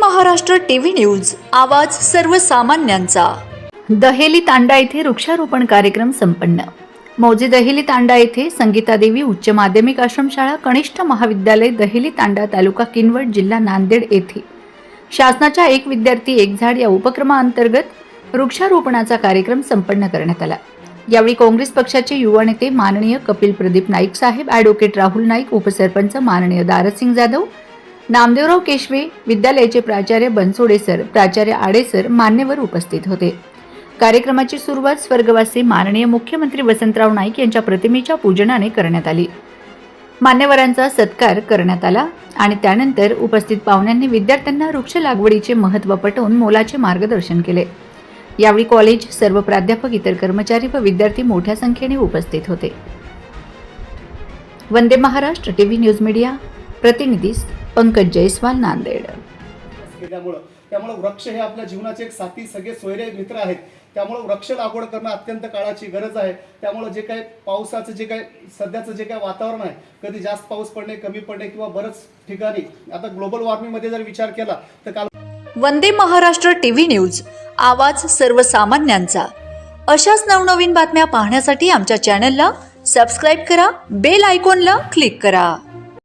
Maharashtra TV news आवाज सर्वसामान्यांचा. दहेली तांडा येथे वृक्षारोपण कार्यक्रम संपन्न. मौजे दहेली तांडा येथे संगीतादेवी उच्च माध्यमिक आश्रमशाळा कनिष्ठ महाविद्यालय दहेली तांडा तालुका किनवट जिल्हा नांदेड येथे. शासनाच्या एक विद्यार्थी एक झाड या उपक्रमाअंतर्गत वृक्षारोपणाचा कार्यक्रम संपन्न करण्यात आला. यावेळी काँग्रेस पक्षाचे युवा नेते माननीय कपिल प्रदीप नाईक साहेब ॲडव्होकेट राहुल नाईक उपसरपंच माननीय दारसिंग जाधव नामदेवराव केशवे विद्यालयाचे प्राचार्य बनसोडे सर प्राचार्य आडे सर मान्यवर उपस्थित होते. कार्यक्रमाची सुरुवात स्वर्गवासी माननीय मुख्यमंत्री वसंतराव नाईक यांच्या प्रतिमेच्या पूजनाने करण्यात आली. मान्यवरांचा सत्कार करण्यात आला आणि त्यानंतर उपस्थित पाहुण्यांनी विद्यार्थ्यांना वृक्ष लागवडीचे महत्त्व पटवून मोलाचे मार्गदर्शन केले. यावेळी कॉलेज सर्व प्राध्यापक इतर कर्मचारी व विद्यार्थी मोठ्या संख्येने उपस्थित होते. Vande Maharashtra T V news media प्रतिनिधी पंकज जयस्वाल नांदेड. त्यामुळं वृक्ष हे आपल्या जीवनाचे एक साथी सगळे सोयरे मित्र आहेत. त्यामुळं वृक्ष लागवड करणं अत्यंत काळाची गरज आहे. त्यामुळं जे काही पावसाचं जे काही सध्याचं जे काही वातावरण आहे कधी जास्त पाऊस पडणे कमी पडणे किंवा बरंच ठिकाणी आता ग्लोबल वॉर्मिंगमध्ये जर विचार केला तर काल वंदे महाराष्ट्र टीव्ही न्यूज आवाज सर्वसामान्यांचा. अशाच नवनवीन बातम्या पाहण्यासाठी आमच्या चॅनलला सबस्क्राईब करा बेल आयकॉनला क्लिक करा.